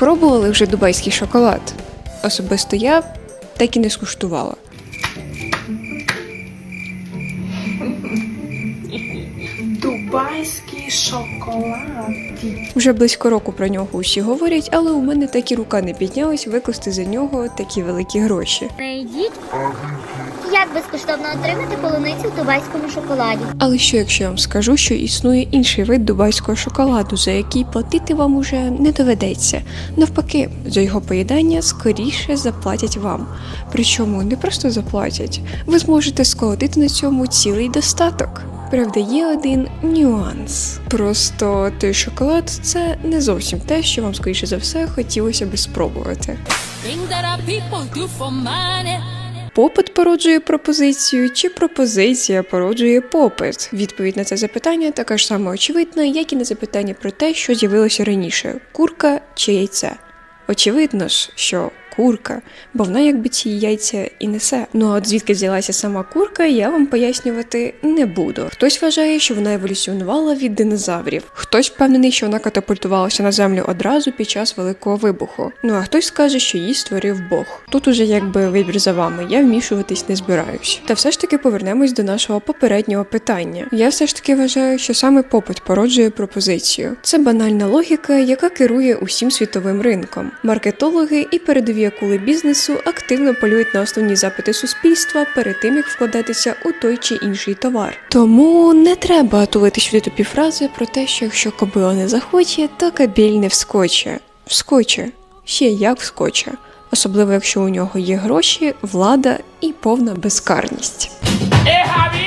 Пробували вже дубайський шоколад. Особисто я так і не скуштувала. Дубайський шоколад. Вже близько року про нього усі говорять, але у мене так і рука не піднялась викласти за нього такі великі гроші. Найдіть, як безкоштовно отримати полуницю в дубайському шоколаді. Але що якщо я вам скажу, що існує інший вид дубайського шоколаду, за який платити вам уже не доведеться. Навпаки, за його поїдання скоріше заплатять вам. Причому не просто заплатять, ви зможете сколотити на цьому цілий достаток. Правда, є один нюанс. Просто той шоколад це не зовсім те, що вам скоріше за все хотілося би спробувати. Thing that our people do for money. Попит породжує пропозицію, чи пропозиція породжує попит? Відповідь на це запитання така ж сама очевидна, як і на запитання про те, що з'явилося раніше: курка чи яйце. Очевидно ж, що курка, бо вона якби ці яйця і несе. Ну а от звідки взялася сама курка, я вам пояснювати не буду. Хтось вважає, що вона еволюціонувала від динозаврів, хтось впевнений, що вона катапультувалася на землю одразу під час великого вибуху. Ну а хтось скаже, що її створив Бог. Тут уже якби вибір за вами. Я вмішуватись не збираюсь. Та все ж таки повернемось до нашого попереднього питання. Я все ж таки вважаю, що саме попит породжує пропозицію. Це банальна логіка, яка керує усім світовим ринком. Маркетологи і передові акули бізнесу активно полюють на основні запити суспільства перед тим, як вкладатися у той чи інший товар. Тому не треба тулити сюди тупі фрази про те, що якщо кобила не захоче, то кабіль не вскоче. Вскоче. Ще як вскоче. Особливо якщо у нього є гроші, влада і повна безкарність. Hey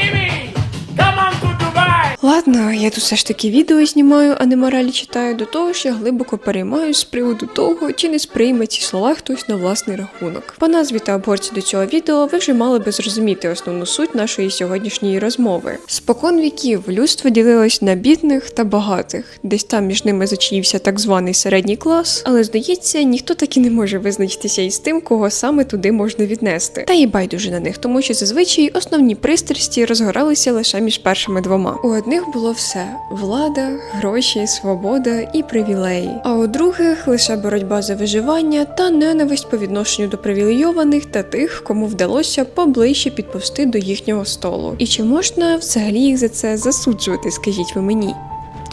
Ладно, я тут все ж таки відео знімаю, а не моралі читаю до того, що я глибоко переймаюсь з приводу того, чи не сприйме ці слова хтось на власний рахунок. По назві та обгорці до цього відео ви вже мали би зрозуміти основну суть нашої сьогоднішньої розмови. Спокон віків людство ділилось на бідних та багатих, десь там між ними зачаївся так званий середній клас, але здається, ніхто так і не може визначитися із тим, кого саме туди можна віднести. Та й байдуже на них, тому що зазвичай основні пристрасті розгоралися лише між першими двома. У одних було все: влада, гроші, свобода і привілеї. А у других лише боротьба за виживання та ненависть по відношенню до привілейованих та тих, кому вдалося поближче підповсти до їхнього столу. І чи можна взагалі їх за це засуджувати, скажіть ви мені?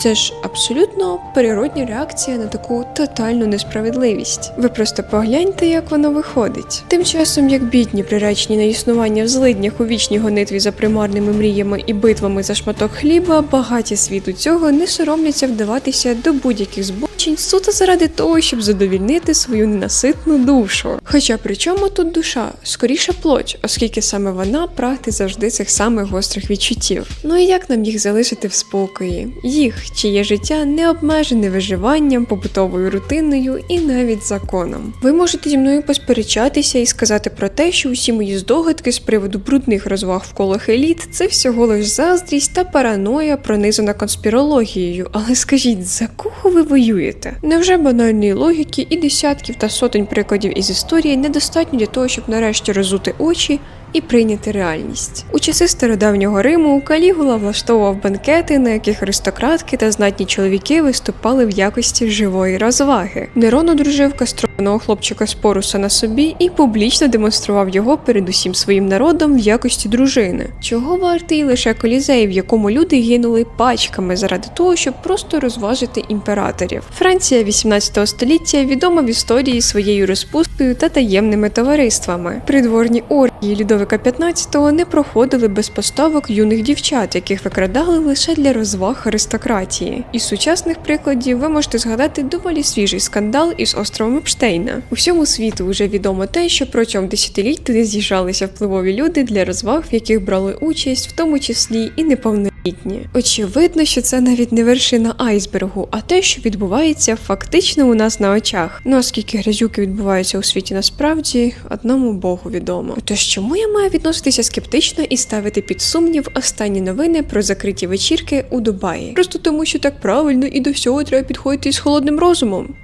Це ж абсолютно природня реакція на таку тотальну несправедливість. Ви просто погляньте, як воно виходить. Тим часом, як бідні приречені на існування в злиднях у вічній гонитві за примарними мріями і битвами за шматок хліба, багаті світу цього не соромляться вдаватися до будь-яких збочень суто заради того, щоб задовільнити свою ненаситну душу. Хоча при чому тут душа? Скоріше плоть, оскільки саме вона прагне завжди цих самих гострих відчуттів. Ну і як нам їх залишити в спокої? Їх, чиє життя не обмежене виживанням, побутовою рутиною і навіть законом. Ви можете зі мною посперечатися і сказати про те, що усі мої здогадки з приводу брудних розваг в колах еліт це всього лиш заздрість та параноя, пронизана конспірологією. Але скажіть, за кого ви воюєте? Невже банальної логіки і десятків та сотень прикладів із історії недостатньо для того, щоб нарешті розути очі і прийняти реальність. У часи стародавнього Риму Калігула влаштовував банкети, на яких аристократки та знатні чоловіки виступали в якості живої розваги. Нерон одружив кастрованого хлопчика з поруса на собі і публічно демонстрував його перед усім своїм народом в якості дружини. Чого вартий лише колізей, в якому люди гинули пачками заради того, щоб просто розважити імператорів. Франція 18 століття відома в історії своєю розпустою та таємними товариствами. Придворні оргії Людовика XV не проходили без поставок юних дівчат, яких викрадали лише для розваг аристократії. Із сучасних прикладів ви можете згадати доволі свіжий скандал із островом Епштейна. У всьому світу вже відомо те, що протягом десятиліть туди з'їжджалися впливові люди для розваг, в яких брали участь, в тому числі і неповнолітні. Очевидно, що це навіть не вершина айсбергу, а те, що відбувається фактично у нас на очах. Ну а скільки грязюки відбуваються у світі насправді, одному Богу відомо. Тож чому я маю відноситися скептично і ставити під сумнів останні новини про закриті вечірки у Дубаї? Просто тому, що так правильно і до всього треба підходити з холодним розумом.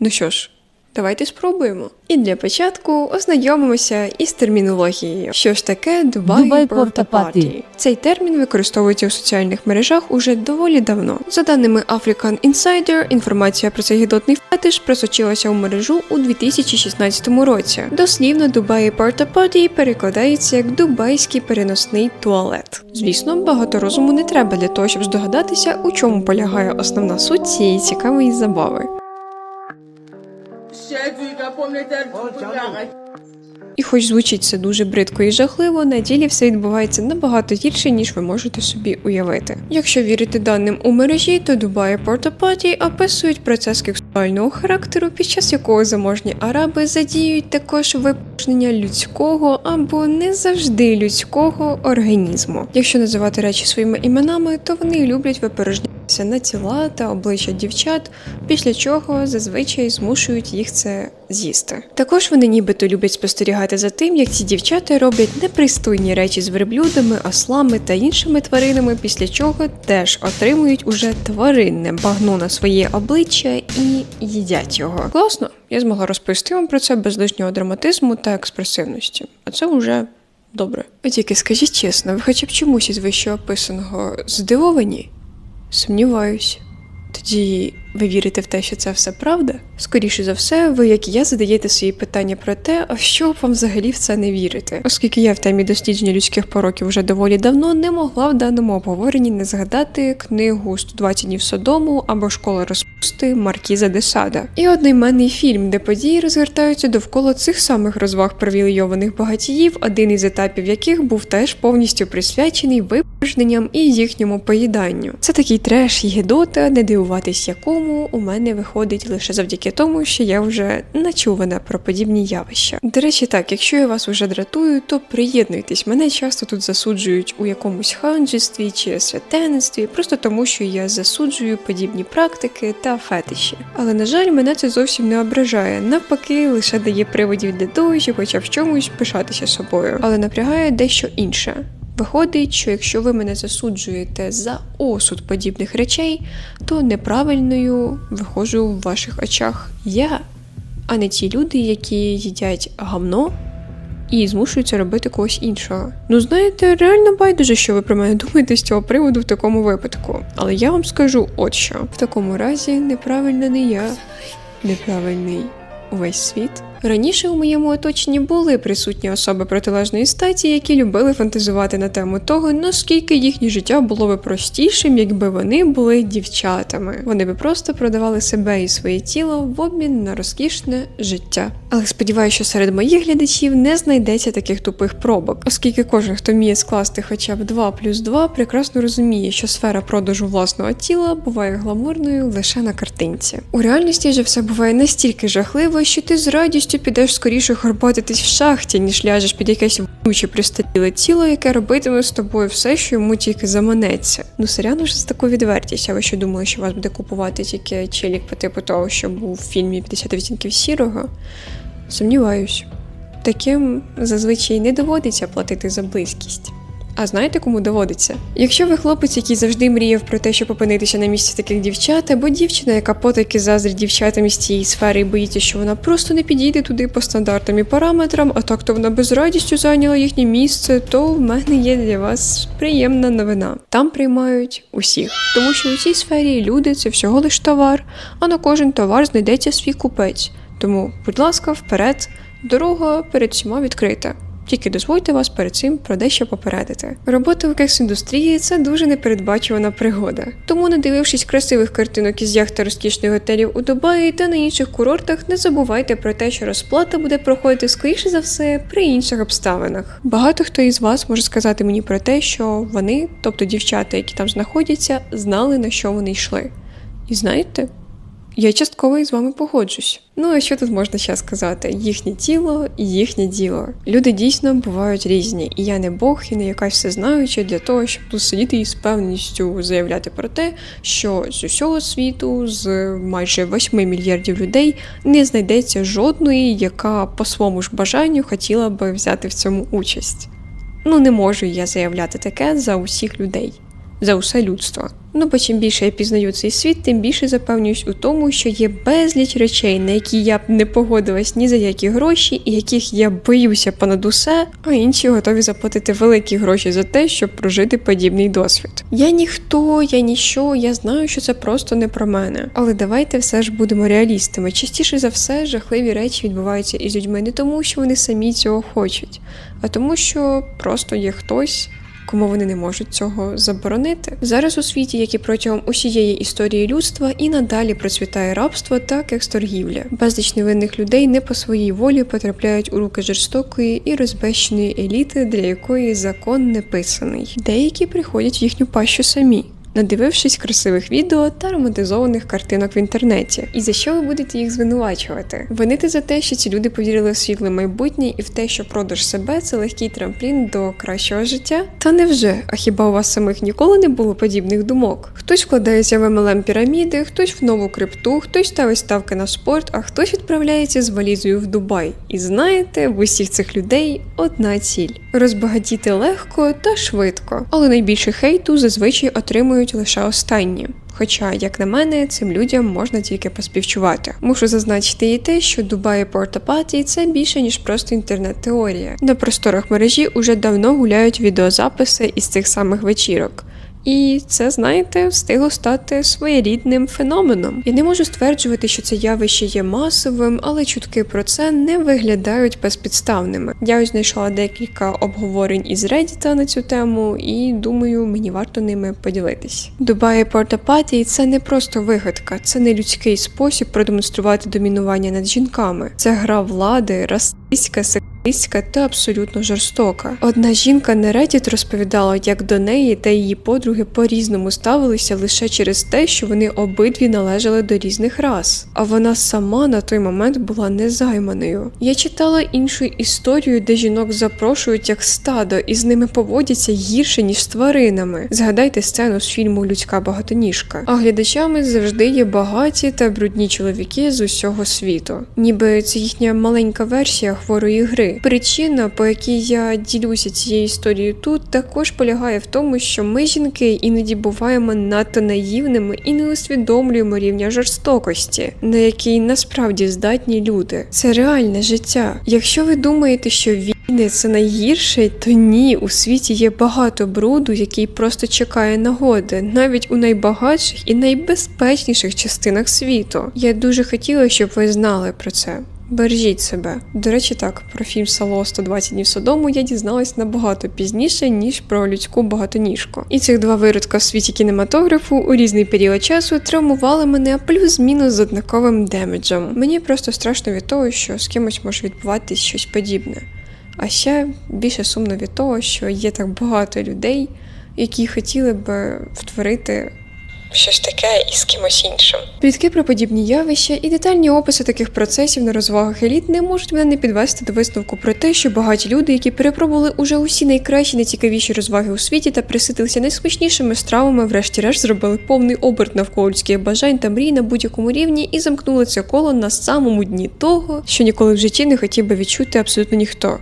Ну що ж, Давайте спробуємо. І для початку ознайомимося із термінологією. Що ж таке Dubai, Dubai Porta Party? Party? Цей термін використовується у соціальних мережах уже доволі давно. За даними African Insider, інформація про цей гідотний фетиш просочилася у мережу у 2016 році. Дослівно Dubai Porta Party перекладається як дубайський переносний туалет. Звісно, багато розуму не треба для того, щоб здогадатися, у чому полягає основна суть цієї цікавої забави. І хоч звучить це дуже бридко і жахливо, на ділі все відбувається набагато гірше, ніж ви можете собі уявити. Якщо вірити даним у мережі, то Porta Party описують процес сексуального характеру, під час якого заможні араби задіють також випорожнення людського або не завжди людського організму. Якщо називати речі своїми іменами, то вони люблять випорожнятися на тіла та обличчя дівчат, після чого зазвичай змушують їх це з'їсти. Також вони нібито люблять спостерігати за тим, як ці дівчата роблять непристойні речі з верблюдами, ослами та іншими тваринами, після чого теж отримують уже тваринне багно на своє обличчя і їдять його. Класно, я змогла розповісти вам про це без лишнього драматизму та експресивності. А це вже добре. Ви тільки скажіть чесно, ви хоча б чомусь із вищеописаного здивовані? Сумніваюсь. Тоді ви вірите в те, що це все правда? Скоріше за все, ви, як і я, задаєте свої питання про те, а що вам взагалі в це не вірити. Оскільки я в темі дослідження людських пороків вже доволі давно не могла в даному обговоренні не згадати книгу «120 днів Содому або Школа розпусти Маркіза де Сада. І одноіменний фільм, де події розгортаються довкола цих самих розваг привілейованих багатіїв, один із етапів яких був теж повністю присвячений випорожненням і їхньому поїданню. Це такий треш і гідота, не дивуватись якому у мене виходить лише завдяки тому, що я вже начувана про подібні явища. До речі, так, якщо я вас уже дратую, то приєднуйтесь. Мене часто тут засуджують у якомусь ханджестві чи святенництві, просто тому, що я засуджую подібні практики та фетиші. Але на жаль, мене це зовсім не ображає. Навпаки, лише дає приводів для того, щоб хоча в чомусь пишатися собою. Але напрягає дещо інше. Виходить, що якщо ви мене засуджуєте за осуд подібних речей, то неправильною виходжу в ваших очах я, а не ті люди, які їдять гавно і змушуються робити когось іншого. Ну знаєте, реально байдуже, що ви про мене думаєте з цього приводу в такому випадку. Але я вам скажу от що: в такому разі неправильна не я, неправильний увесь світ. Раніше у моєму оточенні були присутні особи протилежної статі, які любили фантазувати на тему того, наскільки їхнє життя було би простішим, якби вони були дівчатами. Вони би просто продавали себе і своє тіло в обмін на розкішне життя. Але сподіваюся, що серед моїх глядачів не знайдеться таких тупих пробок, оскільки кожен, хто вміє скласти хоча б 2 плюс 2, прекрасно розуміє, що сфера продажу власного тіла буває гламурною лише на картинці. У реальності же все буває настільки жахливо, що ти з радістю підеш скоріше горбатитись в шахті, ніж ляжеш під якесь вонюче пристаріле тіло, яке робитиме з тобою все, що йому тільки заманеться. Ну сорян ж з таку відвертість. А ви що думали, що вас буде купувати тільки челік по типу того, що був в фільмі «50 відтінків сірого? Сумніваюсь. Таким зазвичай не доводиться платити за близькість. А знаєте, кому доводиться? Якщо ви хлопець, який завжди мріяв про те, щоб опинитися на місці таких дівчат, або дівчина, яка потаки заздрить дівчатам із цієї сфери і боїться, що вона просто не підійде туди по стандартам і параметрам, а так то вона без радістю зайняла їхнє місце, то в мене є для вас приємна новина. Там приймають усіх, тому що у цій сфері люди це всього лиш товар, а на кожен товар знайдеться свій купець. Тому, будь ласка, вперед, дорога перед всіма відкрита. Тільки дозвольте вас перед цим про дещо попередити. Робота в кекс-індустрії це дуже непередбачувана пригода. Тому, не дивившись красивих картинок із яхт та розкішних готелів у Дубаї та на інших курортах, не забувайте про те, що розплата буде проходити скоріше за все при інших обставинах. Багато хто із вас може сказати мені про те, що вони, тобто дівчата, які там знаходяться, знали на що вони йшли. І знаєте, я частково із вами погоджусь. Ну а що тут можна ще сказати? Їхнє тіло і їхнє діло. Люди дійсно бувають різні, і я не Бог і не якась всезнаюча для того, щоб тут сидіти і з певністю заявляти про те, що з усього світу, з майже 8 мільярдів людей, не знайдеться жодної, яка по своєму ж бажанню хотіла би взяти в цьому участь. Ну, не можу я заявляти таке за усіх людей. За усе людство. Ну, бо чим більше я пізнаю цей світ, тим більше запевнююсь у тому, що є безліч речей, на які я б не погодилась ні за які гроші, і яких я боюся понад усе, а інші готові заплатити великі гроші за те, щоб прожити подібний досвід. Я ніхто, я ніщо, я знаю, що це просто не про мене. Але давайте все ж будемо реалістами. Частіше за все, жахливі речі відбуваються із людьми не тому, що вони самі цього хочуть, а тому, що просто є хтось кому вони не можуть цього заборонити. Зараз у світі, як і протягом усієї історії людства, і надалі процвітає рабство та кексторгівля. Безліч невинних людей не по своїй волі потрапляють у руки жорстокої і розбещеної еліти, для якої закон не писаний. Деякі приходять в їхню пащу самі. Надивившись красивих відео та романтизованих картинок в інтернеті, і за що ви будете їх звинувачувати? Винити за те, що ці люди повірили в світле майбутнє і в те, що продаж себе це легкий трамплін до кращого життя? Та невже? А хіба у вас самих ніколи не було подібних думок? Хтось вкладається в MLM піраміди, хтось в нову крипту, хтось ставить ставки на спорт, а хтось відправляється з валізою в Дубай. І знаєте, в усіх цих людей одна ціль розбагатіти легко та швидко. Але найбільше хейту зазвичай отримують лише останні. Хоча, як на мене, цим людям можна тільки поспівчувати. Мушу зазначити і те, що Дубай Портапаті це більше ніж просто інтернет-теорія. На просторах мережі уже давно гуляють відеозаписи із цих самих вечірок. І це, знаєте, встигло стати своєрідним феноменом. Я не можу стверджувати, що це явище є масовим, але чутки про це не виглядають безпідставними. Я ось знайшла декілька обговорень із Reddit на цю тему, і думаю, мені варто ними поділитись. Дубай Портапаті це не просто вигадка, це не людський спосіб продемонструвати домінування над жінками. Це гра влади, расистська, сексистська та абсолютно жорстока. Одна жінка на Reddit розповідала, як до неї та її подруги по-різному ставилися лише через те, що вони обидві належали до різних рас. А вона сама на той момент була незайманою. Я читала іншу історію, де жінок запрошують як стадо, і з ними поводяться гірше ніж з тваринами. Згадайте сцену з фільму Людська багатоніжка. А глядачами завжди є багаті та брудні чоловіки з усього світу. Ніби це їхня маленька версія хворої гри. Причина, по якій я ділюся цією історією тут, також полягає в тому, що ми, жінки, іноді буваємо надто наївними і не усвідомлюємо рівня жорстокості, на який насправді здатні люди. Це реальне життя. Якщо ви думаєте, що війни це найгірше, то ні, у світі є багато бруду, який просто чекає нагоди, навіть у найбагатших і найбезпечніших частинах світу. Я дуже хотіла, щоб ви знали про це. Бережіть себе. До речі, так, про фільм Сало 120 днів Содому я дізналась набагато пізніше, ніж про людську багатоніжку. І цих два виродка в світі кінематографу у різний період часу травмували мене плюс-мінус з однаковим демеджем. Мені просто страшно від того, що з кимось може відбуватись щось подібне. А ще більше сумно від того, що є так багато людей, які хотіли би втворити щось таке із кимось іншим. Плітки про подібні явища і детальні описи таких процесів на розвагах еліт не можуть мене не підвести до висновку про те, що багаті люди, які перепробували уже усі найкращі, найцікавіші розваги у світі та приситилися найсмачнішими стравами, врешті-решт зробили повний оберт навколо людських бажань та мрій на будь-якому рівні і замкнули це коло на самому дні того, що ніколи в житті не хотів би відчути абсолютно ніхто.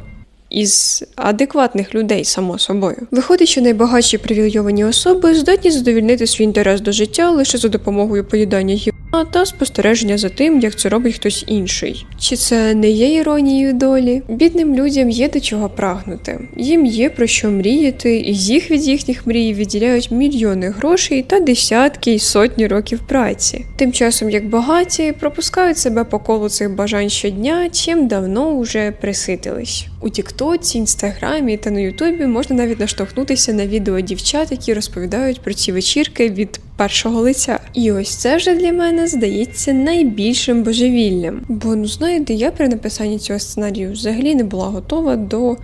Із адекватних людей, само собою, виходить, що найбагатші привілейовані особи здатні задовільнити свій інтерес до життя лише за допомогою поїдання гівна та спостереження за тим, як це робить хтось інший. Чи це не є іронією долі? Бідним людям є до чого прагнути, їм є про що мріяти, і їх від їхніх мрій відділяють мільйони грошей та десятки й сотні років праці. Тим часом, як багаті пропускають себе по колу цих бажань щодня, чим давно уже приситились. У Тіктоці, Інстаграмі та на Ютубі можна навіть наштовхнутися на відео дівчат, які розповідають про ці вечірки від першого лиця. І ось це вже для мене здається найбільшим божевіллям. Бо ну знаєте, я при написанні цього сценарію взагалі не була готова до.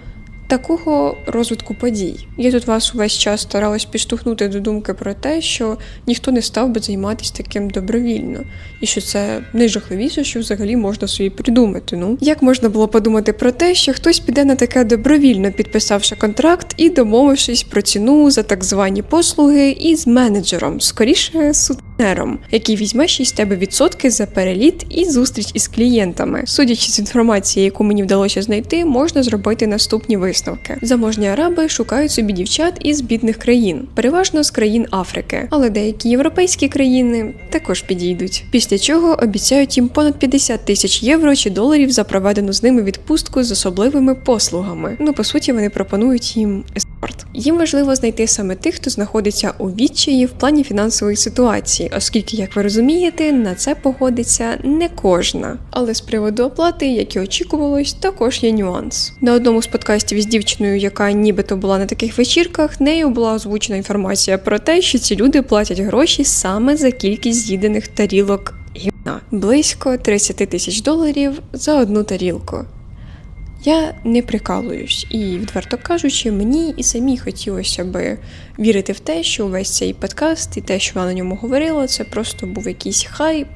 Такого розвитку подій. Я тут вас увесь час старалась підштовхнути до думки про те, що ніхто не став би займатися таким добровільно, і що це найжахливіше, що взагалі можна собі придумати. Ну як можна було подумати про те, що хтось піде на таке добровільно, підписавши контракт і домовившись про ціну за так звані послуги із менеджером, скоріше суд. Нером, який візьме ще й тебе відсотки за переліт і зустріч із клієнтами. Судячи з інформації, яку мені вдалося знайти, можна зробити наступні висновки. Заможні араби шукають собі дівчат із бідних країн, переважно з країн Африки, але деякі європейські країни також підійдуть. Після чого обіцяють їм понад 50 тисяч євро чи доларів за проведену з ними відпустку з особливими послугами. Ну по суті, вони пропонують їм ескорт. Їм важливо знайти саме тих, хто знаходиться у відчаї в плані фінансової ситуації, оскільки, як ви розумієте, на це погодиться не кожна. Але з приводу оплати, як і очікувалось, також є нюанс. На одному з подкастів з дівчиною, яка нібито була на таких вечірках, нею була озвучена інформація про те, що ці люди платять гроші саме за кількість з'їдених тарілок близько 30 тисяч доларів за одну тарілку. Я не прикалуюсь, і відверто кажучи, мені і самі хотілося би вірити в те, що увесь цей подкаст і те, що я на ньому говорила, це просто був якийсь хайп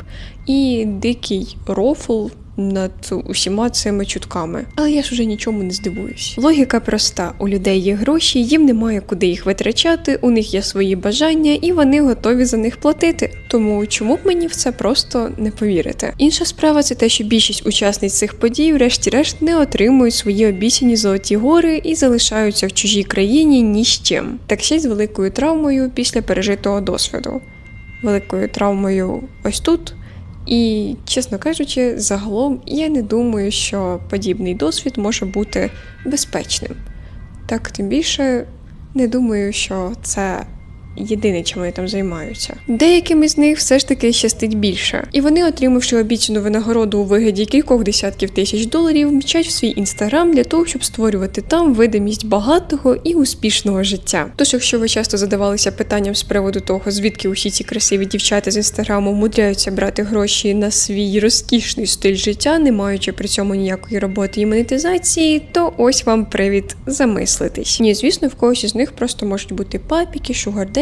і дикий рофл над усіма цими чутками. Але я ж уже нічому не здивуюсь. Логіка проста: у людей є гроші, їм немає куди їх витрачати, у них є свої бажання, і вони готові за них платити. Тому чому б мені в це просто не повірити? Інша справа це те, що більшість учасниць цих подій, врешті-решт, не отримують свої обіцяні золоті гори і залишаються в чужій країні ні з чим. Так ще з великою травмою після пережитого досвіду. Великою травмою ось тут. І, чесно кажучи, загалом я не думаю, що подібний досвід може бути безпечним. Так, тим більше не думаю, що це єдине, чим вони там займаються. Деяким із них все ж таки щастить більше, і вони, отримавши обіцяну винагороду у вигляді кількох десятків тисяч доларів, мчать в свій інстаграм для того, щоб створювати там видимість багатого і успішного життя. Тож, якщо ви часто задавалися питанням з приводу того, звідки усі ці красиві дівчата з інстаграму мудряються брати гроші на свій розкішний стиль життя, не маючи при цьому ніякої роботи і монетизації, то ось вам привід замислитись. Ні, звісно, в когось із них просто можуть бути папіки,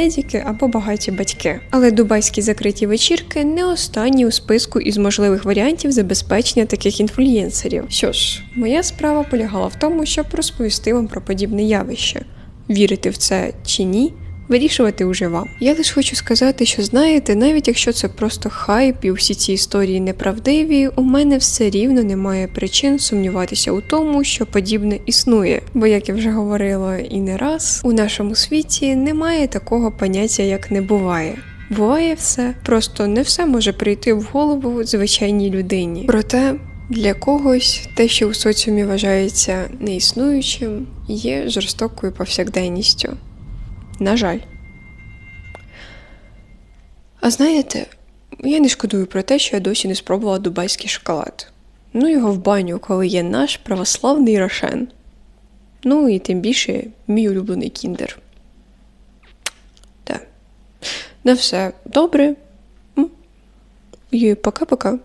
шугардедіки або багаті батьки. Але дубайські закриті вечірки не останні у списку із можливих варіантів забезпечення таких інфлюєнсерів. Що ж, моя справа полягала в тому, щоб розповісти вам про подібне явище. Вірити в це чи ні, вирішувати уже вам. Я лише хочу сказати, що знаєте, навіть якщо це просто хайп і всі ці історії неправдиві, у мене все рівно немає причин сумніватися у тому, що подібне існує. Бо, як я вже говорила і не раз, у нашому світі немає такого поняття, як не буває. Буває все, просто не все може прийти в голову звичайній людині. Проте для когось те, що у соціумі вважається неіснуючим, є жорстокою повсякденністю. На жаль. А знаєте, я не шкодую про те, що я досі не спробувала дубайський шоколад. Ну, його в баню, коли є наш православний рошен. Ну і тим більше мій улюблений кіндер. Так. На все добре. І пока-пока.